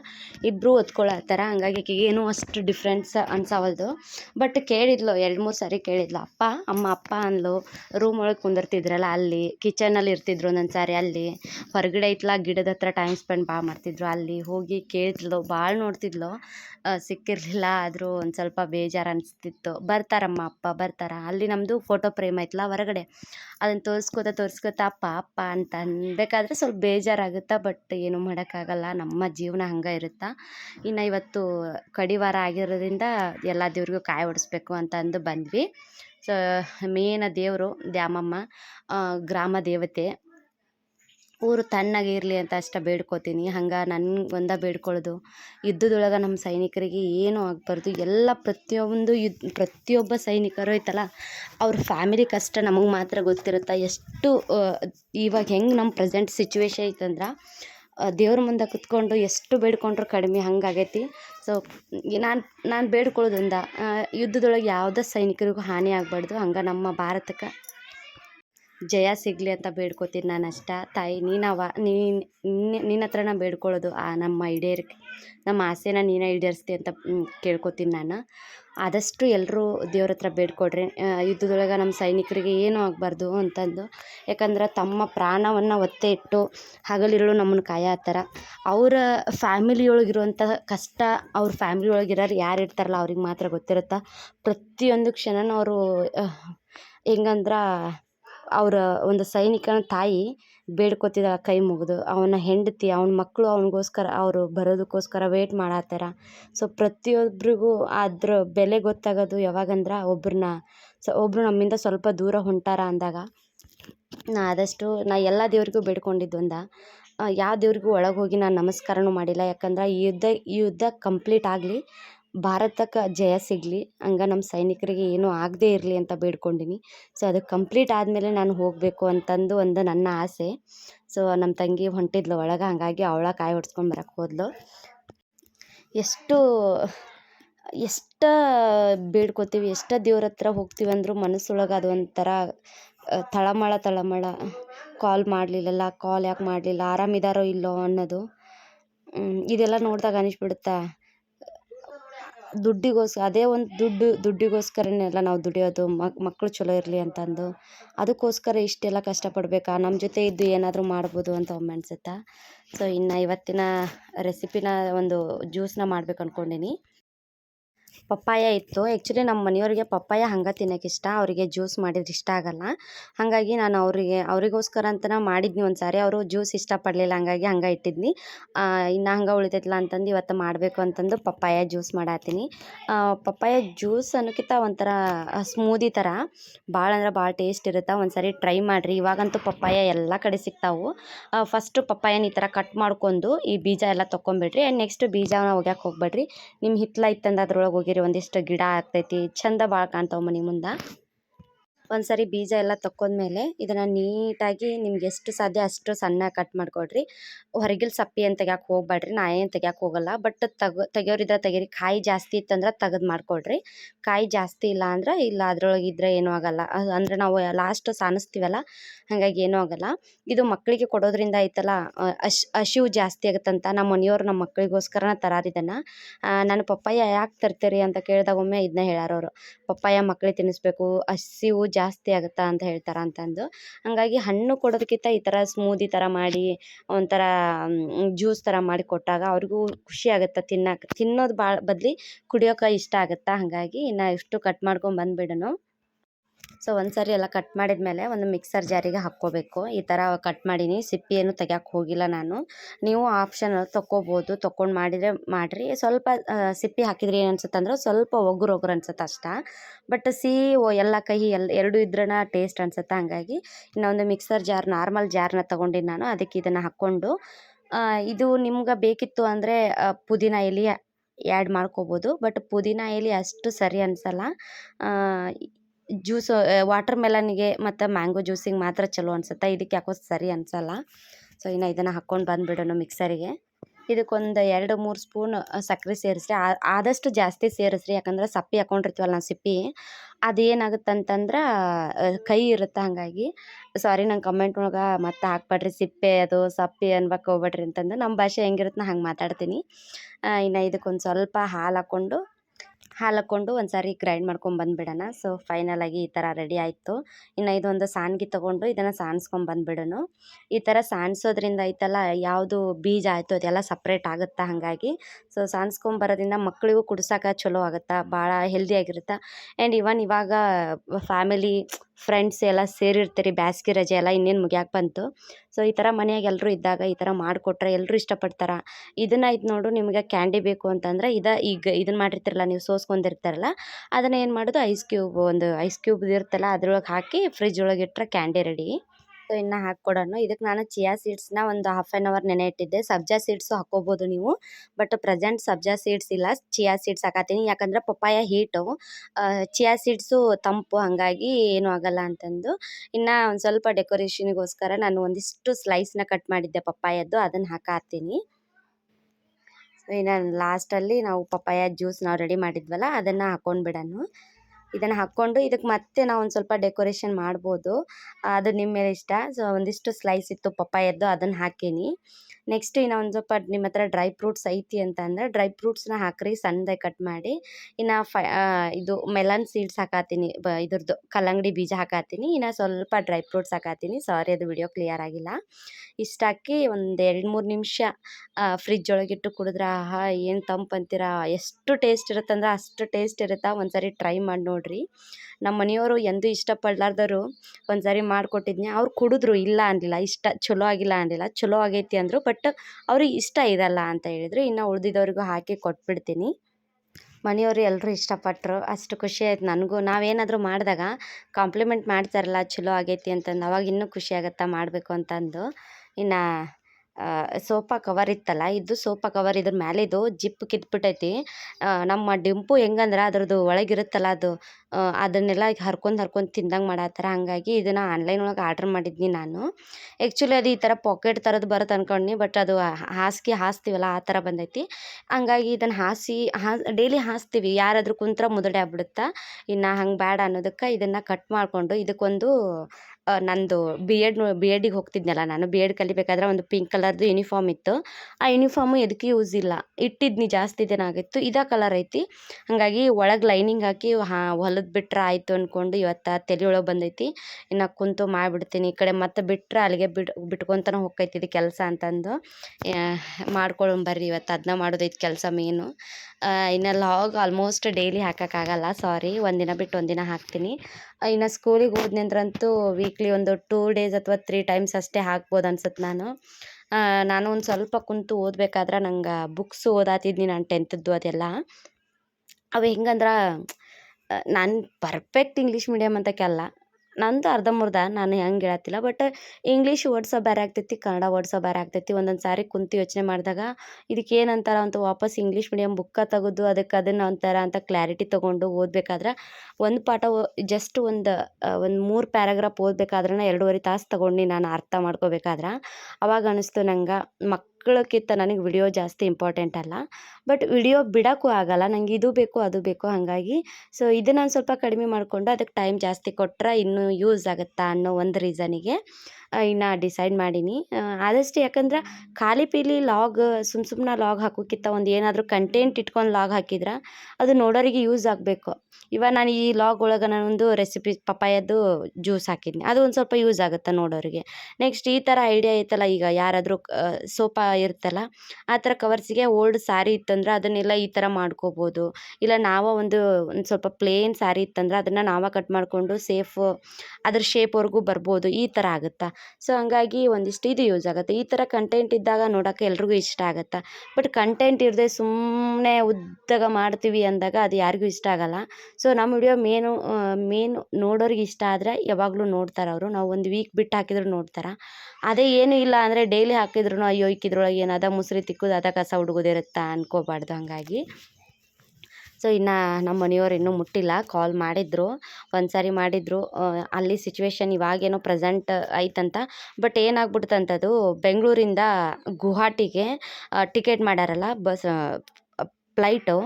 ಇಬ್ಬರು ಹೊತ್ಕೊಳತ್ತಾರ ಹಂಗಾಗಿ ಆಕೆಗೆ ಏನೂ ಅಷ್ಟು ಡಿಫ್ರೆನ್ಸ್ ಅನ್ಸವಲ್ದು. ಬಟ್ ಕೇಳಿದ್ಲು, ಎರಡು ಮೂರು ಸಾರಿ ಕೇಳಿದ್ಲು, ಅಪ್ಪ, ಅಮ್ಮ, ಅಪ್ಪ ಅನ್ಲು ರೂಮ್ ಒಳಗೆ ಕುಂದಿರ್ತಿದ್ರಲ್ಲ ಅಲ್ಲಿ ಕಿಚನಲ್ಲಿ ಇರ್ತಿದ್ರು ಒಂದೊಂದು ಸಾರಿ ಅಲ್ಲಿ, ಹೊರಗಡೆ ಇತ್ಲ ಗಿಡದ ಹತ್ರ ಟೈಮ್ ಸ್ಪೆಂಡ್ ಭಾಳ ಮಾಡ್ತಿದ್ರು ಅಲ್ಲಿ, ಹೋಗಿ ಕೇಳಿದ್ಲು ಭಾಳ ನೋಡ್ತಿದ್ಲು. ಸಿಕ್ಕಿರಲಿಲ್ಲ. ಆದರೂ ಒಂದು ಸ್ವಲ್ಪ ಬೇಜಾರು ಅನಿಸ್ತಿತ್ತು. ಬರ್ತಾರಮ್ಮ ಅಪ್ಪ, ಬರ್ತಾರೆ. ಅಲ್ಲಿ ನಮ್ಮದು ಫೋಟೋ ಫ್ರೇಮ್ ಐತಲ್ಲ ಹೊರಗಡೆ. ಅದನ್ನು ತೋರಿಸ್ಕೋತ ತೋರಿಸ್ಕೋತ, ಅಪ್ಪ ಅಪ್ಪ ಅಂತ ಅನ್ಬೇಕಾದ್ರೆ ಸ್ವಲ್ಪ ಬೇಜಾರಾಗುತ್ತೆ, ಬಟ್ ಏನೂ ಮಾಡೋಕ್ಕಾಗಲ್ಲ. ನಮ್ಮ ಜೀವನ ಹಂಗೆ ಇರುತ್ತೆ. ಇನ್ನು ಇವತ್ತು ಕಡಿವಾರ ಆಗಿರೋದ್ರಿಂದ ಎಲ್ಲ ದೇವ್ರಿಗೂ ಕಾಯಿ ಹೊಡಿಸ್ಬೇಕು ಅಂತ ಅಂದು ಬಂದ್ವಿ. ಸೊ, ಮೇನ ದೇವರು, ದ್ಯಾಮಮ್ಮ ಗ್ರಾಮ ದೇವತೆ. ಊರು ತಣ್ಣಗೆ ಇರಲಿ ಅಂತ ಅಷ್ಟೇ ಬೇಡ್ಕೊತೀನಿ. ಹಂಗೆ ನನ್ಗೆ ಒಂದೇ ಬೇಡ್ಕೊಳ್ಳೋದು ಯುದ್ಧದೊಳಗೆ ನಮ್ಮ ಸೈನಿಕರಿಗೆ ಏನೂ ಆಗಬಾರ್ದು. ಎಲ್ಲ ಪ್ರತಿಯೊಂದು ಯುದ್ಧ ಪ್ರತಿಯೊಬ್ಬ ಸೈನಿಕರು ಐತಲ್ಲ, ಅವ್ರ ಫ್ಯಾಮಿಲಿ ಕಷ್ಟ ನಮಗೆ ಮಾತ್ರ ಗೊತ್ತಿರುತ್ತೆ. ಎಷ್ಟು ಇವಾಗ ಹೆಂಗೆ ನಮ್ಮ ಪ್ರೆಸೆಂಟ್ ಸಿಚುವೇಶನ್ ಐತಂದ್ರೆ ದೇವ್ರ ಮುಂದೆ ಕುತ್ಕೊಂಡು ಎಷ್ಟು ಬೇಡ್ಕೊಂಡ್ರು ಕಡಿಮೆ ಹಂಗಾಗೈತಿ ಸೊ, ನಾನು ನಾನು ಬೇಡ್ಕೊಳ್ಳೋದಿಂದ ಯುದ್ಧದೊಳಗೆ ಯಾವುದೇ ಸೈನಿಕರಿಗೂ ಹಾನಿ ಆಗಬಾರ್ದು. ಹಂಗೆ ನಮ್ಮ ಭಾರತಕ್ಕೆ ಜಯ ಸಿಗಲಿ ಅಂತ ಬೇಡ್ಕೋತೀನಿ ನಾನು ಅಷ್ಟ ತಾಯಿ ನೀನವ ನೀನು, ನಿನ್ನ ಹತ್ರನ ಬೇಡ್ಕೊಳ್ಳೋದು, ಆ ನಮ್ಮ ಈಡೇರಿಕೆ ನಮ್ಮ ಆಸೆನ ನೀನು ಈಡೇರಿಸ್ತಿ ಅಂತ ಕೇಳ್ಕೊತೀನಿ ನಾನು. ಆದಷ್ಟು ಎಲ್ಲರೂ ದೇವ್ರ ಹತ್ರ ಬೇಡ್ಕೊಡ್ರಿ. ಯುದ್ಧದೊಳಗೆ ನಮ್ಮ ಸೈನಿಕರಿಗೆ ಏನೂ ಆಗಬಾರ್ದು ಅಂತಂದು. ಯಾಕಂದ್ರೆ ತಮ್ಮ ಪ್ರಾಣವನ್ನು ಒತ್ತೆ ಇಟ್ಟು ಹಗಲಿರುಳು ನಮ್ಮನ್ನು ಕಾಯತ್ತಾರ ಅವರ ಫ್ಯಾಮಿಲಿ ಒಳಗಿರುವಂತಹ ಕಷ್ಟ ಅವ್ರ ಫ್ಯಾಮಿಲಿ ಒಳಗಿರೋರು ಯಾರು ಇರ್ತಾರಲ್ಲ ಅವ್ರಿಗೆ ಮಾತ್ರ ಗೊತ್ತಿರುತ್ತೆ. ಪ್ರತಿಯೊಂದು ಕ್ಷಣನೂ ಅವರು ಹೆಂಗಂದ್ರೆ ಅವರ ಒಂದು ಸೈನಿಕನ ತಾಯಿ ಬೇಡ್ಕೊತಿದ್ದಾಳೆ ಕೈ ಮುಗಿದು. ಅವನ ಹೆಂಡತಿ, ಅವ್ನ ಮಕ್ಕಳು ಅವನಿಗೋಸ್ಕರ ಅವರು ಬರೋದಕ್ಕೋಸ್ಕರ ವೇಟ್ ಮಾಡತ್ತಾರ. ಸೊ ಪ್ರತಿಯೊಬ್ಬರಿಗೂ ಅದ್ರ ಬೆಲೆ ಗೊತ್ತಾಗೋದು ಯಾವಾಗಂದ್ರೆ ಒಬ್ರನ್ನ ಸೊ ಒಬ್ಬರು ನಮ್ಮಿಂದ ಸ್ವಲ್ಪ ದೂರ ಹೊಂಟಾರ ಅಂದಾಗ ನಾ ಆದಷ್ಟು, ನಾ ಎಲ್ಲ ದೇವ್ರಿಗೂ ಬೇಡ್ಕೊಂಡಿದ್ದು ಅಂದ ಯಾವ ದೇವ್ರಿಗೂ ಒಳಗೆ ಹೋಗಿ ನಾನು ನಮಸ್ಕಾರನೂ ಮಾಡಿಲ್ಲ. ಯಾಕಂದ್ರೆ ಈ ಯುದ್ಧ ಈ ಯುದ್ಧ ಕಂಪ್ಲೀಟ್ ಆಗಲಿ ಭಾರತಕ್ಕೆ ಜಯ ಸಿಗಲಿ, ಹಂಗ ನಮ್ಮ ಸೈನಿಕರಿಗೆ ಏನೂ ಆಗದೇ ಇರಲಿ ಅಂತ ಬೇಡ್ಕೊಂಡೀನಿ. ಸೊ ಅದು ಕಂಪ್ಲೀಟ್ ಆದಮೇಲೆ ನಾನು ಹೋಗಬೇಕು ಅಂತಂದು ಒಂದು ನನ್ನ ಆಸೆ. ಸೊ ನಮ್ಮ ತಂಗಿ ಹೊಂಟಿದ್ಲು ಒಳಗೆ, ಹಾಗಾಗಿ ಅವಳ ಕಾಯಿ ಹೊಡ್ಸ್ಕೊಂಡು ಬರಕ್ಕೆ ಹೋದ್ಲು. ಎಷ್ಟು ಎಷ್ಟು ಬೇಡ್ಕೋತೀವಿ, ಎಷ್ಟು ದೇವ್ರ ಹತ್ರ ಹೋಗ್ತೀವಿ ಅಂದರೂ ಮನಸ್ಸೊಳಗೆ ಅದು ಒಂಥರ ತಳಮಳ ತಳಮಳ. ಕಾಲ್ ಮಾಡಲಿಲ್ಲಲ್ಲ, ಕಾಲ್ ಯಾಕೆ ಮಾಡಲಿಲ್ಲ, ಆರಾಮಿದಾರೋ ಇಲ್ಲೋ ಅನ್ನೋದು. ಇದೆಲ್ಲ ನೋಡಿದಾಗ ಅನಿಸ್ಬಿಡುತ್ತೆ? ದುಡ್ಡಿಗೋಸ್, ಅದೇ ಒಂದು ದುಡ್ಡು ದುಡ್ಡಿಗೋಸ್ಕರನೇ ಅಲ್ಲ ನಾವು ದುಡಿಯೋದು ಮಕ್ಕಳು ಚಲೋ ಇರಲಿ ಅಂತಂದು, ಅದಕ್ಕೋಸ್ಕರ ಇಷ್ಟೆಲ್ಲ ಕಷ್ಟಪಡಬೇಕಾ? ನಮ್ಮ ಜೊತೆ ಇದ್ದು ಏನಾದರೂ ಮಾಡ್ಬೋದು ಅಂತ ಒಮ್ಮೆ ಅನ್ಸುತ್ತೆ? ಸೊ ಇನ್ನು ಇವತ್ತಿನ ರೆಸಿಪಿನ ಒಂದು ಜ್ಯೂಸನ್ನ ಮಾಡ್ಬೇಕು ಅಂದ್ಕೊಂಡೀನಿ ಪಪ್ಪಾಯ ಇತ್ತು. ಆ್ಯಕ್ಚುಲಿ ನಮ್ಮ ಮನೆಯವ್ರಿಗೆ ಪಪ್ಪಾಯ ಹಂಗೆ ತಿನ್ನೋಕೆ ಇಷ್ಟ. ಅವರಿಗೆ ಜ್ಯೂಸ್ ಮಾಡಿದ್ರೆ ಇಷ್ಟ ಆಗಲ್ಲ. ಹಾಗಾಗಿ ನಾನು ಅವರಿಗೆ, ಅವರಿಗೋಸ್ಕರ ಅಂತನೇ ಮಾಡಿದ್ನಿ ಒಂದು ಸಾರಿ ಅವರು ಜ್ಯೂಸ್ ಇಷ್ಟಪಡಲಿಲ್ಲ. ಹಂಗಾಗಿ ಹಂಗೆ ಇಟ್ಟಿದ್ನಿ. ಇನ್ನು ಹಂಗೆ ಉಳಿತೈತಿಲ್ಲ ಅಂತಂದು ಇವತ್ತು ಮಾಡಬೇಕು ಅಂತಂದು ಪಪ್ಪಾಯ ಜ್ಯೂಸ್ ಮಾಡತ್ತೀನಿ ಪಪ್ಪಾಯ ಜ್ಯೂಸ್ ಅನ್ನೋಕ್ಕಿಂತ ಒಂಥರ ಸ್ಮೂದಿ ಥರ. ಭಾಳ ಅಂದ್ರೆ ಭಾಳ ಟೇಸ್ಟ್ ಇರುತ್ತೆ? ಒಂದು ಟ್ರೈ ಮಾಡಿರಿ. ಇವಾಗಂತೂ ಪಪ್ಪಾಯ ಎಲ್ಲ ಕಡೆ ಸಿಗ್ತಾವೆ. ಫಸ್ಟು ಪಪ್ಪಾಯನ ಈ ಥರ ಕಟ್ ಮಾಡ್ಕೊಂಡು ಈ ಬೀಜ ಎಲ್ಲ ತೊಗೊಂಬಿಡ್ರಿ ಆ್ಯಂಡ್ ನೆಕ್ಸ್ಟ್ ಬೀಜನ ಒಗ್ಯಾಕೆ ಹೋಗ್ಬೇಡ್ರಿ. ನಿಮ್ಮ ಹಿತ್ತಲ ಇತ್ತಂದ್ರೆ ಅದ್ರೊಳಗೆ ಹೋಗಿರಿ. ಒಂದಿಷ್ಟು ಗಿಡ ಆಗ್ತೈತಿ ಚಂದ ಭಾಳ ಕಾಣ್ತಾವ ಮನೆ ಮುಂದೆ. ಒಂದು ಸರಿ ಬೀಜ ಎಲ್ಲ ತಕ್ಕೊಂಡ್ಮೇಲೆ ಇದನ್ನು ನೀಟಾಗಿ ನಿಮ್ಗೆ ಎಷ್ಟು ಸಾಧ್ಯ ಅಷ್ಟು ಸಣ್ಣ ಕಟ್ ಮಾಡಿಕೊಡ್ರಿ. ಹೊರಗಿಲ್ ಸಪ್ಪಿ ಅಂತ ತೆಗ್ಯಾಕೆ ಹೋಗ್ಬೇಡ್ರಿ ನಾ ಏನು ತೆಗ್ಯಾಕೆ ಹೋಗಲ್ಲ. ಬಟ್ ತಗೋ ತೆಗಿಯೋರಿದ್ರೆ ತೆಗೀರಿ. ಕಾಯಿ ಜಾಸ್ತಿ ಇತ್ತಂದ್ರೆ ತೆಗೆದು ಮಾಡ್ಕೊಡ್ರಿ. ಕಾಯಿ ಜಾಸ್ತಿ ಇಲ್ಲ ಅಂದ್ರೆ ಇಲ್ಲ ಅದ್ರೊಳಗೆ ಇದ್ರೆ ಏನೂ ಆಗಲ್ಲ. ಅದು ಅಂದ್ರೆ ನಾವು ಲಾಸ್ಟ್ ಸಾನಿಸ್ತೀವಲ್ಲ, ಹಾಗಾಗಿ ಏನೂ ಆಗಲ್ಲ. ಇದು ಮಕ್ಕಳಿಗೆ ಕೊಡೋದ್ರಿಂದ ಐತಲ್ಲ ಅಶ್, ಹಸಿವು ಜಾಸ್ತಿ ಆಗುತ್ತಂತ ನಮ್ಮ ಮನೆಯವ್ರು ನಮ್ಮ ಮಕ್ಕಳಿಗೋಸ್ಕರನ ತರಾರಿದನ್ನು ನಾನು ಪಪ್ಪಾಯ ಯಾಕೆ ತರ್ತೀರಿ ಅಂತ ಕೇಳಿದಾಗ ಒಮ್ಮೆ ಇದನ್ನ ಹೇಳ್ಯಾರವರು ಪಪ್ಪಾಯ ಮಕ್ಕಳಿಗೆ ತಿನ್ನಿಸ್ಬೇಕು, ಹಸಿವು ಜಾಸ್ತಿ ಆಗುತ್ತಾ ಅಂತ ಹೇಳ್ತಾರೆ ಅಂತಂದು. ಹಾಗಾಗಿ ಹಣ್ಣು ಕೊಡೋದಕ್ಕಿಂತ ಈ ಥರ ಸ್ಮೂದಿ ಥರ ಮಾಡಿ, ಒಂಥರ ಜ್ಯೂಸ್ ಥರ ಮಾಡಿ ಕೊಟ್ಟಾಗ ಅವ್ರಿಗೂ ಖುಷಿ ಆಗುತ್ತೆ ತಿನ್ನಕ್ಕೆ ತಿನ್ನೋದು ಭಾಳ ಬದ್ಲಿ ಕುಡಿಯೋಕೆ ಇಷ್ಟ ಆಗುತ್ತೆ? ಹಾಗಾಗಿ ನಾ ಇಷ್ಟು ಕಟ್ ಮಾಡ್ಕೊಂಡು ಬಂದುಬಿಡೋಣ. ಸೊ ಒಂದು ಸಾರಿ ಎಲ್ಲ ಕಟ್ ಮಾಡಿದ್ಮೇಲೆ ಒಂದು ಮಿಕ್ಸರ್ ಜಾರಿಗೆ ಹಾಕ್ಕೋಬೇಕು. ಈ ಥರ ಕಟ್ ಮಾಡೀನಿ. ಸಿಪ್ಪಿ ಏನು ತೆಗಿಯೋಕೆ ಹೋಗಿಲ್ಲ ನಾನು. ನೀವು ಆಪ್ಷನ್ ತೊಗೋಬೋದು ತೊಗೊಂಡು ಮಾಡಿದರೆ ಮಾಡಿರಿ. ಸ್ವಲ್ಪ ಸಿಪ್ಪಿ ಹಾಕಿದ್ರೆ ಏನು ಅನ್ಸುತ್ತೆ ಅಂದ್ರೆ ಸ್ವಲ್ಪ ಒಗ್ರು ಒಗ್ರು ಅನ್ಸುತ್ತೆ ಅಷ್ಟ. ಬಟ್ ಸಿಹಿ ಎಲ್ಲ ಕಹಿ ಎಲ್ಲ ಎರಡು ಇದ್ರನ ಟೇಸ್ಟ್ ಅನ್ಸುತ್ತೆ ಹಾಗಾಗಿ. ಇನ್ನೊಂದು ಮಿಕ್ಸರ್ ಜಾರ್ ನಾರ್ಮಲ್ ಜಾರ್ನ ತೊಗೊಂಡಿನಿ ನಾನು. ಅದಕ್ಕೆ ಇದನ್ನು ಹಾಕ್ಕೊಂಡು ಇದು ನಿಮ್ಗೆ ಬೇಕಿತ್ತು ಅಂದರೆ ಪುದೀನ ಎಲೆ ಆ್ಯಡ್ ಮಾಡ್ಕೋಬೋದು. ಬಟ್ ಪುದೀನ ಎಲೆ ಅಷ್ಟು ಸರಿ ಅನಿಸಲ್ಲ. ಜ್ಯೂಸು ವಾಟರ್ ಮೆಲನ್ಗೆ ಮತ್ತು ಮ್ಯಾಂಗೋ ಜ್ಯೂಸಿಗೆ ಮಾತ್ರ ಚಲೋ ಅನ್ಸುತ್ತೆ. ಇದಕ್ಕೆ ಯಾಕೋ ಸರಿ ಅನ್ಸಲ್ಲ. ಸೊ, ಇನ್ನು ಇದನ್ನು ಹಾಕ್ಕೊಂಡು ಬಂದುಬಿಡೋಣ ಮಿಕ್ಸರಿಗೆ. ಇದಕ್ಕೊಂದು ಎರಡು, ಮೂರು ಸ್ಪೂನ್ ಸಕ್ಕರೆ ಸೇರಿಸ್ರಿ. ಆದಷ್ಟು ಜಾಸ್ತಿ ಸೇರಿಸ್ರಿ. ಯಾಕಂದ್ರೆ ಸಪ್ಪಿ ಹಾಕೊಂಡಿರ್ತೀವಲ್ಲ ನಾವು ಸಿಪ್ಪಿ. ಅದೇನಾಗುತ್ತೆ ಅಂತಂದ್ರೆ ಕೈ ಇರುತ್ತೆ ಹಾಗಾಗಿ, ಸಾರಿ ನಂಗೆ ಕಮೆಂಟ್ ಒಳಗೆ ಮತ್ತೆ ಹಾಕ್ಬೇಡ್ರಿ. ಸಿಪ್ಪೆ ಅದು, ಸಪ್ಪೆ ಅನ್ಬೇಕು ಹೋಗ್ಬೇಡ್ರಿ ಅಂತಂದು. ನಮ್ಮ ಭಾಷೆ ಹೆಂಗಿರುತ್ತೆ ನಾ ಹಂಗೆ ಮಾತಾಡ್ತೀನಿ. ಇನ್ನು ಇದಕ್ಕೊಂದು ಸ್ವಲ್ಪ ಹಾಲು ಹಾಕ್ಕೊಂಡು ಹಾಲು ಹಾಕ್ಕೊಂಡು ಒಂದು ಸಾರಿ ಗ್ರೈಂಡ್ ಮಾಡ್ಕೊಂಡು ಬಂದುಬಿಡೋಣ. ಸೊ ಫೈನಲಾಗಿ ಈ ಥರ ರೆಡಿ ಆಯಿತು. ಇನ್ನು ಇದೊಂದು ಸಾನ್ಗೆ ತೊಗೊಂಡು ಇದನ್ನು ಸಾನ್ಸ್ಕೊಂಡು ಬಂದುಬಿಡೋಣ. ಈ ಥರ ಸಾಣಿಸೋದ್ರಿಂದ ಐತಲ್ಲ, ಯಾವುದು ಬೀಜ ಆಯಿತು ಅದೆಲ್ಲ ಸಪ್ರೇಟ್ ಆಗುತ್ತಾ ಹಾಗಾಗಿ. ಸೊ ಸಾಣಿಸ್ಕೊಂಬರೋದ್ರಿಂದ ಮಕ್ಕಳಿಗೂ ಕುಡ್ಸೋಕೆ ಚಲೋ ಆಗುತ್ತೆ, ಭಾಳ ಹೆಲ್ದಿಯಾಗಿರುತ್ತೆ ಆ್ಯಂಡ್ ಇವನ್ ಇವಾಗ ಫ್ಯಾಮಿಲಿ ಫ್ರೆಂಡ್ಸ್ ಎಲ್ಲ ಸೇರಿರ್ತೀರಿ, ಬ್ಯಾಸ್ಗೆ ರಜೆ ಎಲ್ಲ ಇನ್ನೇನು ಮುಗಿಯಾಕೆ ಬಂತು. ಸೊ ಈ ಥರ ಮನೆಯಾಗ ಎಲ್ಲರೂ ಇದ್ದಾಗ ಈ ಥರ ಮಾಡಿಕೊಟ್ರೆ ಎಲ್ಲರೂ ಇಷ್ಟಪಡ್ತಾರೆ. ಇದನ್ನು ಇದು ನೋಡು, ನಿಮಗೆ ಕ್ಯಾಂಡಿ ಬೇಕು ಅಂತಂದ್ರೆ ಇದು ಈಗ ಇದನ್ನು ಮಾಡಿರ್ತಿರಲ್ಲ, ನೀವು ಸೋಸ್ಕೊಂಡಿರ್ತಾರಲ್ಲ, ಅದನ್ನು ಏನು ಮಾಡೋದು? ಐಸ್ ಕ್ಯೂಬ್ ಒಂದು ಐಸ್ ಕ್ಯೂಬ್ ಇರುತ್ತಲ್ಲ ಅದ್ರೊಳಗೆ ಹಾಕಿ ಫ್ರಿಜ್ ಒಳಗೆ ಇಟ್ಟರೆ ಕ್ಯಾಂಡಿ ರೆಡಿ ಇನ್ನು ಹಾಕ್ಕೊಡೋಣ ಇದಕ್ಕೆ ನಾನು ಚಿಯಾ ಸೀಡ್ಸ್ನ ಒಂದು ಹಾಫ್ ಆನ್ ಅವರ್ ನೆನೆ ಇಟ್ಟಿದ್ದೆ ಸಬ್ಜಾ ಸೀಡ್ಸು ಹಾಕ್ಕೋಬೋದು ನೀವು. ಬಟ್ ಪ್ರೆಸೆಂಟ್ ಸಬ್ಜಾ ಸೀಡ್ಸ್ ಇಲ್ಲ. ಚಿಯಾ ಸೀಡ್ಸ್ ಹಾಕತ್ತೀನಿ. ಯಾಕಂದ್ರೆ ಪಪ್ಪಾಯ ಹೀಟು ಚಿಯಾ ಸೀಡ್ಸು ತಂಪು. ಹಾಗಾಗಿ ಏನೂ ಆಗಲ್ಲ ಅಂತಂದು. ಇನ್ನು ಒಂದು ಸ್ವಲ್ಪ ಡೆಕೋರೇಷನಿಗೋಸ್ಕರ ನಾನು ಒಂದಿಷ್ಟು ಸ್ಲೈಸ್ನ ಕಟ್ ಮಾಡಿದ್ದೆ ಪಪ್ಪಾಯದ್ದು. ಅದನ್ನು ಹಾಕತ್ತೀನಿ. ಇನ್ನು ಲಾಸ್ಟಲ್ಲಿ ನಾವು ಪಪ್ಪಾಯ ಜ್ಯೂಸ್ ನಾವು ರೆಡಿ ಮಾಡಿದ್ವಲ್ಲ, ಅದನ್ನು ಹಾಕೊಂಡ್ಬಿಡೋಣ ಬಿಡೋಣ. ಇದನ್ನು ಹಾಕ್ಕೊಂಡು ಇದಕ್ಕೆ ಮತ್ತೆ ನಾವು ಒಂದು ಸ್ವಲ್ಪ ಡೆಕೋರೇಷನ್ ಮಾಡ್ಬೋದು. ಅದು ನಿಮ್ಮ ಮೇಲೆ ಇಷ್ಟ. ಸೊ ಒಂದಿಷ್ಟು ಸ್ಲೈಸ್ ಇತ್ತು ಪಪ್ಪಾಯದ್ದು, ಅದನ್ನು ಹಾಕೀನಿ. ನೆಕ್ಸ್ಟ್ ಇನ್ನು ಒಂದು ಸ್ವಲ್ಪ ನಿಮ್ಮ ಹತ್ರ ಡ್ರೈ ಫ್ರೂಟ್ಸ್ ಐತಿ ಅಂತ ಅಂದರೆ ಡ್ರೈ ಫ್ರೂಟ್ಸ್ನ ಹಾಕ್ರಿ, ಸಣ್ಣದಾಗಿ ಕಟ್ ಮಾಡಿ. ಇನ್ನು ಫೈ ಇದು ಮೆಲನ್ ಸೀಡ್ಸ್ ಹಾಕಾತೀನಿ. ಬ, ಇದ್ರದ್ದು ಕಲ್ಲಂಗಡಿ ಬೀಜ ಹಾಕಾತೀನಿ. ಇನ್ನು ಸ್ವಲ್ಪ ಡ್ರೈ ಫ್ರೂಟ್ಸ್ ಹಾಕಾತೀನಿ. ಸಾರಿ ಅದು ವಿಡಿಯೋ ಕ್ಲಿಯರ್ ಆಗಿಲ್ಲ. ಇಷ್ಟು ಹಾಕಿ ಒಂದು ಎರಡು ಮೂರು ನಿಮಿಷ ಫ್ರಿಜ್ ಒಳಗಿಟ್ಟು ಕುಡಿದ್ರೆ, ಆಹಾ, ಏನು ತಂಪು ಅಂತೀರಾ? ಎಷ್ಟು ಟೇಸ್ಟ್ ಇರುತ್ತಂದ್ರೆ ಅಷ್ಟು ಟೇಸ್ಟ್ ಇರುತ್ತಾ? ಒಂದು ಸಾರಿ ಟ್ರೈ ಮಾಡಿ ನೋಡಿರಿ. ನಮ್ಮ ಮನೆಯವರು ಎಂದೂ ಇಷ್ಟಪಡ್ಲಾರ್ದವರು ಒಂದು ಸಾರಿ ಮಾಡಿಕೊಟ್ಟಿದ್ನಿ. ಅವ್ರು ಕುಡಿದ್ರು, ಇಲ್ಲ ಅನ್ನಲಿಲ್ಲ ಇಷ್ಟ ಚಲೋ ಆಗಿಲ್ಲ ಅನ್ನಲಿಲ್ಲ ಚಲೋ ಆಗೈತಿ ಅಂದರು, ಬಟ್ ಅವ್ರಿಗೆ ಇಷ್ಟ ಇದಲ್ಲ ಅಂತ ಹೇಳಿದ್ರು. ಇನ್ನು ಉಳಿದಿದ್ದವ್ರಿಗೂ ಹಾಕಿ ಕೊಟ್ಬಿಡ್ತೀನಿ. ಮನೆಯವರು ಎಲ್ಲರೂ ಇಷ್ಟಪಟ್ಟರು ಅಷ್ಟು ಖುಷಿ ಆಯ್ತು ನನಗೂ. ನಾವೇನಾದರೂ ಮಾಡಿದಾಗ ಕಾಂಪ್ಲಿಮೆಂಟ್ ಮಾಡ್ತಾರಲ್ಲ, ಚಲೋ ಆಗೈತಿ ಅಂತಂದು, ಅವಾಗ ಇನ್ನೂ ಖುಷಿ ಆಗುತ್ತೆ ಮಾಡಬೇಕು ಅಂತಂದು, ಇನ್ನು ಸೋಫಾ ಕವರ್ ಇತ್ತಲ್ಲ ಇದು ಸೋಫಾ ಕವರ್ ಇದ್ರ ಮ್ಯಾಲಿದು ಜಿಪ್ ಕಿತ್ಬಿಟ್ಟೈತಿ. ನಮ್ಮ ಡಿಂಪು ಹೆಂಗಂದ್ರೆ ಅದ್ರದ್ದು ಒಳಗಿರುತ್ತಲ್ಲ ಅದು ಅದನ್ನೆಲ್ಲ ಹರ್ಕೊಂಡು ಹರ್ಕೊಂಡು ತಿಂದಂಗೆ ಮಾಡತ್ತಾರ. ಹಾಗಾಗಿ ಇದನ್ನು ಆನ್ಲೈನ್ ಒಳಗೆ ಆರ್ಡ್ರ್ ಮಾಡಿದ್ನಿ ನಾನು. ಆ್ಯಕ್ಚುಲಿ ಅದು ಈ ಥರ ಪಾಕೆಟ್ ಥರದ್ದು ಬರುತ್ತೆ ಅನ್ಕೊಂಡ್ನಿ, ಬಟ್ ಅದು ಹಾಸಿಗೆ ಹಾಸ್ತೀವಲ್ಲ, ಆ ಥರ ಬಂದೈತಿ. ಹಂಗಾಗಿ ಇದನ್ನು ಹಾಸಿ, ಹಾ, ಡೈಲಿ ಹಾಸ್ತೀವಿ. ಯಾರಾದರೂ ಕುಂತ್ರ ಮುದುಡೆ ಆಗ್ಬಿಡುತ್ತೆ ಇನ್ನು ಹಂಗೆ ಬೇಡ ಅನ್ನೋದಕ್ಕೆ ಇದನ್ನು ಕಟ್ ಮಾಡಿಕೊಂಡು ಇದಕ್ಕೊಂದು ನಂದು ಬಿ ಎಡ್ ಬಿ ಎಡ್ಡಿಗೆ ಹೋಗ್ತಿದ್ನಲ್ಲ ನಾನು. ಬಿ ಎಡ್ ಕಲಿಬೇಕಾದ್ರೆ ಒಂದು ಪಿಂಕ್ ಕಲರ್ದು ಯೂನಿಫಾರ್ಮ್ ಇತ್ತು. ಆ ಯೂನಿಫಾರ್ಮು ಎದಕ್ಕೆ ಯೂಸ್ ಇಲ್ಲ. ಇಟ್ಟಿದ್ನಿ, ಜಾಸ್ತಿ ದಿನ ಆಗಿತ್ತು. ಇದೇ ಕಲರ್ ಐತಿ. ಹಾಗಾಗಿ ಒಳಗೆ ಲೈನಿಂಗ್ ಹಾಕಿ, ಹಾ, ಹೊಲದ ಬಿಟ್ರೆ ಆಯಿತು ಅಂದ್ಕೊಂಡು ಇವತ್ತು ತಲೆ ಒಳಗೆ ಬಂದೈತಿ. ಇನ್ನು ಕುಂತು ಮಾಡಿಬಿಡ್ತೀನಿ. ಈ ಕಡೆ ಮತ್ತೆ ಬಿಟ್ರೆ ಅಲ್ಲಿಗೆ ಬಿಟ್, ಬಿಟ್ಕೊತನ ಹೋಗ್ತೈತಿ ಇದು ಕೆಲಸ ಅಂತಂದು. ಮಾಡ್ಕೊಳ್ಳೋಣ ಬರ್ರಿ ಇವತ್ತು. ಅದನ್ನ ಮಾಡೋದೈತಿ ಕೆಲಸ ಮೇನು ಇನ್ನು ಲಾಗ್ ಆಲ್ಮೋಸ್ಟ್ ಡೈಲಿ ಹಾಕೋಕ್ಕಾಗಲ್ಲ ಸಾರಿ ಒಂದಿನ ಬಿಟ್ಟು ಒಂದಿನ ಹಾಕ್ತೀನಿ. ಇನ್ನು ಸ್ಕೂಲಿಗೆ ಹೋದ್ನಂದ್ರಂತೂ ವೀಕ್ಲಿ ಒಂದು ಟೂ ಡೇಸ್ ಅಥವಾ ತ್ರೀ ಟೈಮ್ಸ್ ಅಷ್ಟೇ ಹಾಕ್ಬೋದು ಅನ್ಸುತ್ತೆ ನಾನು. ನಾನು ಒಂದು ಸ್ವಲ್ಪ ಕುಂತು ಓದಬೇಕಾದ್ರೆ ನಂಗೆ ಬುಕ್ಸ್ ಓದಾತಿದ್ನಿ ನಾನು ಟೆಂತದ್ದು ಅದೆಲ್ಲ. ಅವು ಹೆಂಗಂದ್ರೆ ನಾನು ಪರ್ಫೆಕ್ಟ್ ಇಂಗ್ಲೀಷ್ ಮೀಡಿಯಮ್ ಅಂತಕ್ಕೆ ಅಲ್ಲ ನಂದು ಅರ್ಧಂಬರ್ಧ ನಾನು ಹೆಂಗೆ ಹೇಳತ್ತಿಲ್ಲ. ಬಟ್ ಇಂಗ್ಲೀಷ್ ವರ್ಡ್ಸ ಬೇರೆ ಆಗ್ತೈತಿ, ಕನ್ನಡ ವರ್ಡ್ಸ ಬೇರೆ ಆಗ್ತೈತಿ. ಒಂದೊಂದು ಸಾರಿ ಕುಂತು ಯೋಚನೆ ಮಾಡಿದಾಗ, ಇದಕ್ಕೆ ಏನು ಅಂತಾರೆ ಅಂತ ವಾಪಸ್ ಇಂಗ್ಲೀಷ್ ಮೀಡಿಯಮ್ ಬುಕ್ಕ ತೆಗೆದು ಅದಕ್ಕೆ ಅದನ್ನು ಒಂಥರ ಅಂತ ಕ್ಲಾರಿಟಿ ತೊಗೊಂಡು ಓದಬೇಕಾದ್ರೆ, ಒಂದು ಪಾಠ ಜಸ್ಟ್ ಒಂದು ಒಂದು ಮೂರು ಪ್ಯಾರಾಗ್ರಾಫ್ ಓದ್ಬೇಕಾದ್ರೆ ಎರಡೂವರೆ ತಾಸು ತೊಗೊಂಡು ನಾನು ಅರ್ಥ ಮಾಡ್ಕೋಬೇಕಾದ್ರೆ, ಅವಾಗ ಅನ್ನಿಸ್ತು ನಂಗೆ ಮಕ್ಕಳಕ್ಕಿಂತ ನನಗೆ ವಿಡಿಯೋ ಜಾಸ್ತಿ ಇಂಪಾರ್ಟೆಂಟ್ ಅಲ್ಲ. ಬಟ್ ವಿಡಿಯೋ ಬಿಡೋಕ್ಕೂ ಆಗಲ್ಲ ನನಗೆ ಇದು ಬೇಕು, ಅದು ಬೇಕು ಹಾಗಾಗಿ. ಸೊ, ಇದನ್ನು ನಾನು ಸ್ವಲ್ಪ ಕಡಿಮೆ ಮಾಡಿಕೊಂಡು ಅದಕ್ಕೆ ಟೈಮ್ ಜಾಸ್ತಿ ಕೊಟ್ಟರೆ ಇನ್ನೂ ಯೂಸ್ ಆಗುತ್ತಾ ಅನ್ನೋ ಒಂದು ರೀಸನಿಗೆ ಇನ್ನು ಡಿಸೈಡ್ ಮಾಡೀನಿ. ಆದಷ್ಟು ಯಾಕಂದ್ರೆ ಖಾಲಿ ಪೀಲಿ ಲಾಗ್ ಸುಮ್ಮ ಸುಮ್ಮನೆ ಲಾಗ್ ಹಾಕೋಕ್ಕಿಂತ ಒಂದು ಏನಾದರೂ ಕಂಟೆಂಟ್ ಇಟ್ಕೊಂಡು ಲಾಗ್ ಹಾಕಿದ್ರೆ ಅದು ನೋಡೋರಿಗೆ ಯೂಸ್ ಆಗಬೇಕು. ಇವಾಗ ನಾನು ಈ ಲಾಗ್ ಒಳಗೆ ನಾನೊಂದು ರೆಸಿಪಿ ಪಪ್ಪಾಯದ್ದು ಜ್ಯೂಸ್ ಹಾಕಿದ್ನಿ. ಅದು ಒಂದು ಸ್ವಲ್ಪ ಯೂಸ್ ಆಗುತ್ತೆ ನೋಡೋರಿಗೆ. ನೆಕ್ಸ್ಟ್ ಈ ಥರ ಐಡಿಯಾ ಐತಲ್ಲ ಈಗ ಯಾರಾದರೂ ಸೋಫಾ ಇರುತ್ತಲ್ಲ ಆ ಥರ ಕವರ್ಸಿಗೆ ಓಲ್ಡ್ ಸ್ಯಾರಿ ಇತ್ತಂದ್ರೆ ಅದನ್ನೆಲ್ಲ ಈ ಥರ ಮಾಡ್ಕೋಬೋದು. ಇಲ್ಲ ನಾವೇ ಒಂದು ಒಂದು ಸ್ವಲ್ಪ ಪ್ಲೇನ್ ಸ್ಯಾರಿ ಇತ್ತಂದ್ರೆ ಅದನ್ನು ನಾವೇ ಕಟ್ ಮಾಡಿಕೊಂಡು ಸೇಫು ಅದ್ರ ಶೇಪ್ವರೆಗೂ ಬರ್ಬೋದು. ಈ ಥರ ಆಗುತ್ತೆ? ಸೊ ಹಂಗಾಗಿ ಒಂದಿಷ್ಟು ಇದು ಯೂಸ್ ಆಗುತ್ತೆ. ಈ ಥರ ಕಂಟೆಂಟ್ ಇದ್ದಾಗ ನೋಡೋಕ್ಕೆ ಎಲ್ರಿಗೂ ಇಷ್ಟ ಆಗುತ್ತೆ? ಬಟ್ ಕಂಟೆಂಟ್ ಇರದೆ ಸುಮ್ಮನೆ ಉದ್ದಾಗ ಮಾಡ್ತೀವಿ ಅಂದಾಗ ಅದು ಯಾರಿಗೂ ಇಷ್ಟ ಆಗಲ್ಲ. ಸೊ ನಮ್ಮ ವಿಡಿಯೋ ಮೇನು ಮೇನ್ ನೋಡೋರಿಗೆ ಇಷ್ಟ ಆದರೆ ಯಾವಾಗಲೂ ನೋಡ್ತಾರೆ ಅವರು. ನಾವು ಒಂದು ವೀಕ್ ಬಿಟ್ಟು ಹಾಕಿದ್ರು ನೋಡ್ತಾರೆ. ಅದೇ ಏನೂ ಇಲ್ಲ ಅಂದರೆ ಡೈಲಿ ಹಾಕಿದ್ರು ಅಯ್ಯೋ ಇಕ್ಕಿದ್ರೊಳಗೆ ಏನು ಮುಸ್ರಿ ಮುಸ್ರೆ ತಿಕ್ಕೋದು ಅದ ಕಸ ಹುಡುಗೋದಿರುತ್ತಾ ಅನ್ಕೋಬಾರ್ದು ಹಾಗಾಗಿ. ಸೊ ಇನ್ನು ನಮ್ಮ ಮನೆಯವ್ರು ಇನ್ನೂ ಮುಟ್ಟಿಲ್ಲ. ಕಾಲ್ ಮಾಡಿದ್ರು. ಒಂದು ಸಾರಿ ಮಾಡಿದ್ರು ಅಲ್ಲಿ ಸಿಚುವೇಶನ್ ಇವಾಗೇನೋ ಪ್ರೆಸೆಂಟ್ ಐತಂತ. ಬಟ್ ಏನಾಗ್ಬಿಡ್ತಂತದು, ಬೆಂಗಳೂರಿಂದ ಗುವಾಹಟಿಗೆ ಟಿಕೆಟ್ ಮಾಡ್ಯಾರಲ್ಲ ಬಸ್ ಫ್ಲೈಟು.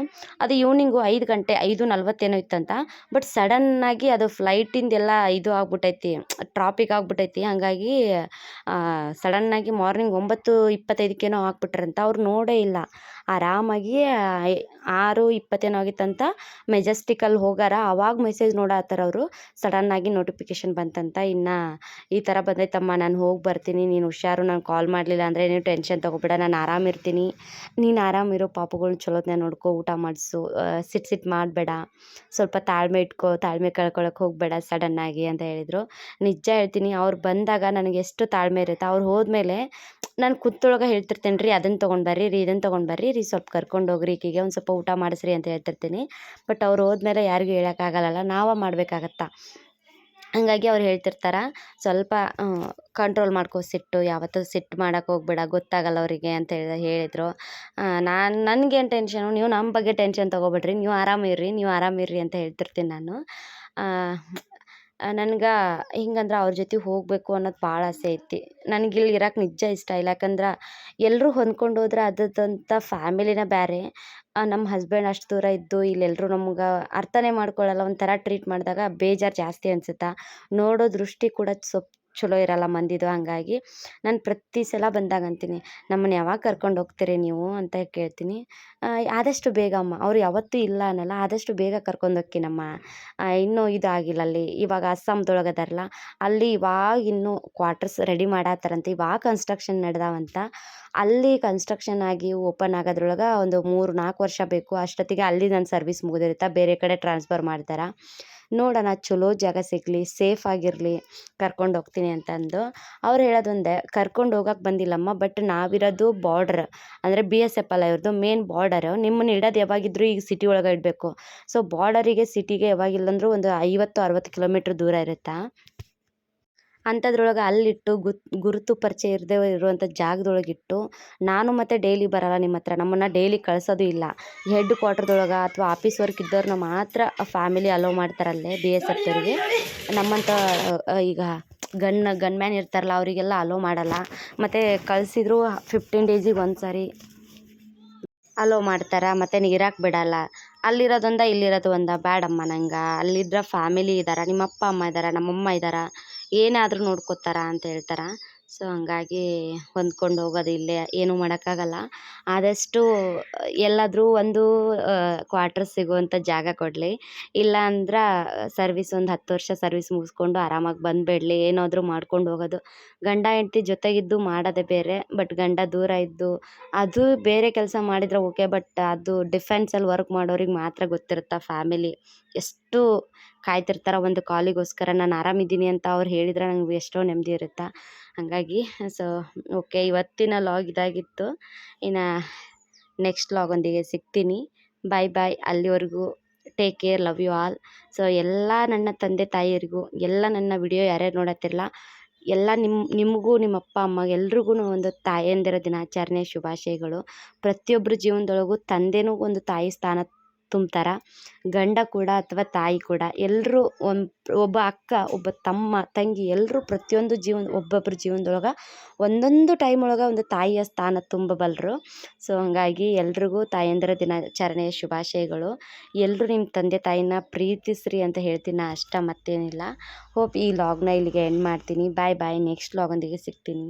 ಅದು ಈವ್ನಿಂಗು ಐದು ಗಂಟೆ, ಐದು ನಲ್ವತ್ತೇನೋ ಇತ್ತಂತ. ಬಟ್ ಸಡನ್ನಾಗಿ ಅದು ಫ್ಲೈಟಿಂದೆಲ್ಲ ಇದು ಆಗ್ಬಿಟ್ಟೈತಿ ಟ್ರಾಪಿಕ್ ಆಗ್ಬಿಟ್ಟೈತಿ ಹಾಗಾಗಿ ಸಡನ್ನಾಗಿ ಮಾರ್ನಿಂಗ್ ಒಂಬತ್ತು ಇಪ್ಪತ್ತೈದಕ್ಕೇನೋ ಹಾಕ್ಬಿಟ್ರಂತ ಅವ್ರು ನೋಡೇ ಇಲ್ಲ. ಆರಾಮಾಗಿ ಆರು ಇಪ್ಪತ್ತೇನೋ ಆಗಿತ್ತಂತ. ಮೆಜೆಸ್ಟಿಕಲ್ಲಿ ಹೋಗಾರ. ಅವಾಗ ಮೆಸೇಜ್ ನೋಡತ್ತಾರ ಅವರು. ಸಡನ್ನಾಗಿ ನೋಟಿಫಿಕೇಶನ್ ಬಂತಂತ. ಇನ್ನು ಈ ಥರ ಬಂದೈತಮ್ಮ, ನಾನು ಹೋಗಿ ಬರ್ತೀನಿ. ನೀನು ಹುಷಾರು, ನಾನು ಕಾಲ್ ಮಾಡಲಿಲ್ಲ ಅಂದರೆ ನೀವು ಟೆನ್ಷನ್ ತೊಗೊಬೇಡ. ನಾನು ಆರಾಮಿರ್ತೀನಿ. ನೀನು ಆರಾಮಿರೋ ಪಾಪುಗಳ್ನ ಚಲೋತ್ನಾಗ ನೋಡ್ಕೊ ಊಟ ಮಾಡಿಸು ಸಿಟ್ಟು ಸಿಟ್ಟು ಮಾಡಬೇಡ. ಸ್ವಲ್ಪ ತಾಳ್ಮೆ ಇಟ್ಕೋ, ತಾಳ್ಮೆ ಕಳ್ಕೊಳಕ್ಕೆ ಹೋಗಬೇಡ ಸಡನ್ನಾಗಿ ಅಂತ ಹೇಳಿದರು. ನಿಜ ಹೇಳ್ತೀನಿ, ಅವ್ರು ಬಂದಾಗ ನನಗೆ ಎಷ್ಟು ತಾಳ್ಮೆ ಇರುತ್ತೆ. ಅವ್ರು ಹೋದ್ಮೇಲೆ ನಾನು ಕುತ್ತೊಳಗೆ ಹೇಳ್ತಿರ್ತೇನೆ ರೀ ಅದನ್ನು ತೊಗೊಂಡು ಬರ್ರಿ ರೀ ಇದನ್ನು ತೊಗೊಂಡು ಬರ್ರಿ ರೀ, ಸ್ವಲ್ಪ ಕರ್ಕೊಂಡು ಹೋಗ್ರಿ ಈಕಿಗೆ, ಒಂದು ಸ್ವಲ್ಪ ಊಟ ಮಾಡಿಸ್ರಿ ಅಂತ ಹೇಳ್ತಿರ್ತೀನಿ. ಬಟ್ ಅವ್ರು ಹೋದ್ಮೇಲೆ ಯಾರಿಗೂ ಹೇಳೋಕ್ಕಾಗಲ್ಲ ನಾವೇ ಮಾಡಬೇಕಾಗತ್ತಾ? ಹಾಗಾಗಿ ಅವ್ರು ಹೇಳ್ತಿರ್ತಾರೆ, ಸ್ವಲ್ಪ ಕಂಟ್ರೋಲ್ ಮಾಡ್ಕೊ ಸಿಟ್ಟು, ಯಾವತ್ತೂ ಸಿಟ್ಟು ಮಾಡಕ್ಕೆ ಹೋಗ್ಬೇಡ, ಗೊತ್ತಾಗಲ್ಲ ಅವರಿಗೆ ಅಂತ ಹೇಳಿ, ಹೇಳಿದರು. ನಾನು ನನಗೇನು ಟೆನ್ಷನು ನೀವು ನಮ್ಮ ಬಗ್ಗೆ ಟೆನ್ಷನ್ ತೊಗೋಬೇಡ್ರಿ, ನೀವು ಆರಾಮಿರ್ರಿ ನೀವು ಆರಾಮಿರ್ರಿ ಅಂತ ಹೇಳ್ತಿರ್ತೀನಿ ನಾನು. ನನ್ಗೆ ಹಿಂಗಂದ್ರೆ ಅವ್ರ ಜೊತೆ ಹೋಗಬೇಕು ಅನ್ನೋದು ಭಾಳ ಆಸೆ ಐತಿ. ನನಗೆ ಇಲ್ಲಿ ಇರಕ್ಕೆ ನಿಜ ಇಷ್ಟ ಇಲ್ಲ, ಯಾಕಂದ್ರೆ ಎಲ್ಲರೂ ಹೊಂದ್ಕೊಂಡು ಹೋದ್ರೆ ಅದದಂಥ ಫ್ಯಾಮಿಲಿನೇ ಬೇರೆ ನಮ್ಮ ಹಸ್ಬೆಂಡ್ ಅಷ್ಟು ದೂರ ಇದ್ದು ಇಲ್ಲೆಲ್ಲರೂ ನಮ್ಗೆ ಅರ್ಥನೇ ಮಾಡ್ಕೊಳ್ಳಲ್ಲ ಒಂಥರ ಟ್ರೀಟ್ ಮಾಡಿದಾಗ ಬೇಜಾರು ಜಾಸ್ತಿ ಅನ್ಸುತ್ತೆ? ನೋಡೋ ದೃಷ್ಟಿ ಕೂಡ ಸ್ವಲ್ಪ ಚಲೋ ಇರಲ್ಲ ಮಂದಿದು ಹಾಗಾಗಿ. ನಾನು ಪ್ರತಿ ಸಲ ಬಂದಾಗ ಅಂತೀನಿ, ನಮ್ಮನ್ನ ಯಾವಾಗ ಕರ್ಕೊಂಡು ಹೋಗ್ತೀರಿ ನೀವು? ಅಂತ ಕೇಳ್ತೀನಿ. ಆದಷ್ಟು ಬೇಗ ಅಮ್ಮ, ಅವ್ರು ಯಾವತ್ತೂ ಇಲ್ಲ ಅನ್ನಲ್ಲ, ಆದಷ್ಟು ಬೇಗ ಕರ್ಕೊಂಡು ಹೋಕ್ಕಿನಮ್ಮ ಇನ್ನೂ ಇದು ಆಗಿಲ್ಲ ಅಲ್ಲಿ. ಇವಾಗ ಅಸ್ಸಾಮ್ದೊಳಗೆ ಅದಾರಲ್ಲ, ಅಲ್ಲಿ ಇವಾಗ ಇನ್ನೂ ಕ್ವಾರ್ಟರ್ಸ್ ರೆಡಿ ಮಾಡತ್ತಾರಂತೆ ಇವಾಗ ಕನ್ಸ್ಟ್ರಕ್ಷನ್ ನಡೆದಾವಂತ. ಅಲ್ಲಿ ಕನ್ಸ್ಟ್ರಕ್ಷನ್ ಆಗಿ ಓಪನ್ ಆಗೋದ್ರೊಳಗೆ ಒಂದು ಮೂರು ನಾಲ್ಕು ವರ್ಷ ಬೇಕು. ಅಷ್ಟೊತ್ತಿಗೆ ಅಲ್ಲಿ ನನ್ನ ಸರ್ವಿಸ್ ಮುಗಿದಿರುತ್ತೆ, ಬೇರೆ ಕಡೆ ಟ್ರಾನ್ಸ್ಫರ್ ಮಾಡ್ತಾರೆ? ನೋಡೋಣ, ಚಲೋ ಜಾಗ ಸಿಗಲಿ ಸೇಫ್ ಆಗಿರಲಿ, ಕರ್ಕೊಂಡು ಹೋಗ್ತೀನಿ ಅಂತಂದು. ಅವ್ರು ಹೇಳೋದು ಒಂದೇ, ಕರ್ಕೊಂಡು ಹೋಗಕ್ಕೆ ಬಂದಿಲ್ಲಮ್ಮ ಬಟ್ ನಾವಿರೋದು ಬಾರ್ಡ್ರ್ ಅಂದರೆ ಬಿ ಎಸ್ ಎಫ್ ಅಲ್ಲ ಇವ್ರದ್ದು ಮೇನ್ ಬಾರ್ಡರು ನಿಮ್ಮನ್ನ ಇಡೋದು ಯಾವಾಗಿದ್ದರೂ ಈಗ ಸಿಟಿ ಒಳಗೆ ಇಡಬೇಕು. ಸೊ ಬಾರ್ಡರಿಗೆ ಸಿಟಿಗೆ ಯಾವಾಗಿಲ್ಲಂದ್ರೂ ಒಂದು ಐವತ್ತು, ಅರವತ್ತು ಕಿಲೋಮೀಟ್ರ್ ದೂರ ಇರುತ್ತೆ? ಅಂಥದ್ರೊಳಗೆ ಅಲ್ಲಿಟ್ಟು ಗುರುತು ಪರಿಚಯ ಇರದೇ ಇರುವಂಥ ಜಾಗದೊಳಗಿಟ್ಟು ನಾನು ಮತ್ತು ಡೈಲಿ ಬರಲ್ಲ ನಿಮ್ಮ ಹತ್ರ. ನಮ್ಮನ್ನು ಡೈಲಿ ಕಳಿಸೋದು ಇಲ್ಲ. ಹೆಡ್ ಕ್ವಾರ್ಟರ್ದೊಳಗೆ ಅಥವಾ ಆಫೀಸ್ ವರ್ಕ್ ಇದ್ದವ್ರನ್ನ ಮಾತ್ರ ಫ್ಯಾಮಿಲಿ ಅಲೋ ಮಾಡ್ತಾರಲ್ಲೇ ಬಿ ಎಸ್ ಎಫ್ದವ್ರಿಗೆ ನಮ್ಮಂಥ ಈಗ ಗನ್ ಗನ್ ಮ್ಯಾನ್ ಇರ್ತಾರಲ್ಲ ಅವರಿಗೆಲ್ಲ ಅಲೋ ಮಾಡಲ್ಲ. ಮತ್ತು ಕಳಿಸಿದ್ರು ಫಿಫ್ಟೀನ್ ಡೇಸಿಗೆ ಒಂದು ಸಾರಿ ಅಲೋ ಮಾಡ್ತಾರೆ. ಮತ್ತು ನೀರಾಕೆ ಬಿಡಲ್ಲ. ಅಲ್ಲಿರೋದೊಂದ, ಇಲ್ಲಿರೋದು ಒಂದ. ಬ್ಯಾಡಮ್ಮ ನಂಗೆ. ಅಲ್ಲಿದ್ರೆ ಫ್ಯಾಮಿಲಿ ಇದ್ದಾರೆ ನಿಮ್ಮ ಅಪ್ಪ ಅಮ್ಮ ಇದ್ದಾರೆ ನಮ್ಮಮ್ಮ ಇದ್ದಾರೆ ಏನಾದರೂ ನೋಡ್ಕೊತಾರೆ ಅಂತ ಹೇಳ್ತಾರೆ. ಸೊ ಹಂಗಾಗಿ ಹೊಂದ್ಕೊಂಡು ಹೋಗೋದು ಇಲ್ಲೇ ಏನೂ ಮಾಡೋಕ್ಕಾಗಲ್ಲ. ಆದಷ್ಟು, ಎಲ್ಲಾದರೂ ಒಂದು ಕ್ವಾರ್ಟರ್ ಸಿಗುವಂಥ ಜಾಗ ಕೊಡಲಿ. ಇಲ್ಲ ಅಂದ್ರೆ ಸರ್ವಿಸ್ ಒಂದು ಹತ್ತು ವರ್ಷ ಸರ್ವಿಸ್ ಮುಗಿಸ್ಕೊಂಡು ಆರಾಮಾಗಿ ಬಂದುಬಿಡ್ಲಿ. ಏನಾದರೂ ಮಾಡ್ಕೊಂಡು ಹೋಗೋದು. ಗಂಡ, ಹೆಂಡತಿ ಜೊತೆಗಿದ್ದು ಮಾಡೋದೇ ಬೇರೆ. ಬಟ್ ಗಂಡ ದೂರ ಇದ್ದು, ಅದು ಬೇರೆ ಕೆಲಸ ಮಾಡಿದರೆ ಓಕೆ ಬಟ್ ಅದು ಡಿಫೆನ್ಸಲ್ಲಿ ವರ್ಕ್ ಮಾಡೋರಿಗೆ ಮಾತ್ರ ಗೊತ್ತಿರುತ್ತೆ ಫ್ಯಾಮಿಲಿ ಎಷ್ಟು ಕಾಯ್ತಿರ್ತಾರೆ ಒಂದು ಕಾಲಿಗೋಸ್ಕರ. ನಾನು ಆರಾಮಿದ್ದೀನಿ ಅಂತ ಅವ್ರು ಹೇಳಿದ್ರೆ ನಂಗೆ ಎಷ್ಟೋ ನೆಮ್ಮದಿ ಇರುತ್ತೆ. ಹಾಗಾಗಿ ಸೊ, ಓಕೆ ಇವತ್ತಿನ ಲಾಗ್ ಇದಾಗಿತ್ತು. ಇನ್ನು ನೆಕ್ಸ್ಟ್ ಲಾಗೊಂದಿಗೆ ಸಿಗ್ತೀನಿ. Bye bye. ಅಲ್ಲಿವರೆಗೂ take care, love you all. So, ಎಲ್ಲ ನನ್ನ ತಂದೆ ತಾಯಿಯರಿಗೂ, ಎಲ್ಲ ನನ್ನ ವಿಡಿಯೋ ಯಾರ್ಯಾರು ನೋಡತ್ತಿರಲ್ಲ ಎಲ್ಲ ನಿಮ್ಮ ನಿಮಗೂ, ನಿಮ್ಮ ಅಪ್ಪ, ಅಮ್ಮ, ಎಲ್ರಿಗೂ ಒಂದು ತಾಯಂದಿರ ದಿನಾಚರಣೆ ಶುಭಾಶಯಗಳು. ಪ್ರತಿಯೊಬ್ಬರ ಜೀವನದೊಳಗೂ ತಂದೆನೂ ಒಂದು ತಾಯಿ ಸ್ಥಾನ ತುಂಬ್ತಾರೆ ಗಂಡ ಕೂಡ ಅಥವಾ ತಾಯಿ ಕೂಡ ಎಲ್ಲರೂ ಒಂದು ಒಬ್ಬ ಅಕ್ಕ, ಒಬ್ಬ ತಮ್ಮ, ತಂಗಿ ಎಲ್ಲರೂ ಪ್ರತಿಯೊಂದು ಜೀವನ, ಒಬ್ಬೊಬ್ರ ಜೀವನದೊಳಗೆ ಒಂದೊಂದು ಟೈಮ್ ಒಳಗೆ ಒಂದು ತಾಯಿಯ ಸ್ಥಾನ ತುಂಬಬಲ್ಲರು ಸೊ ಹಂಗಾಗಿ ಎಲ್ರಿಗೂ ತಾಯಂದಿರ ದಿನಾಚರಣೆಯ ಶುಭಾಶಯಗಳು. ಎಲ್ಲರೂ ನಿಮ್ಮ ತಂದೆ ತಾಯಿನ ಪ್ರೀತಿಸ್ರಿ ಅಂತ ಹೇಳ್ತೀನಿ. ನಾ ಅಷ್ಟ ಮತ್ತೇನಿಲ್ಲ. ಹೋಪ್ ಈ ಲಾಗ್ನ ಇಲ್ಲಿಗೆ ಎಂಡ್ ಮಾಡ್ತೀನಿ. ಬಾಯ್ ಬಾಯ್ ನೆಕ್ಸ್ಟ್ ಲಾಗೊಂದಿಗೆ ಸಿಗ್ತೀನಿ.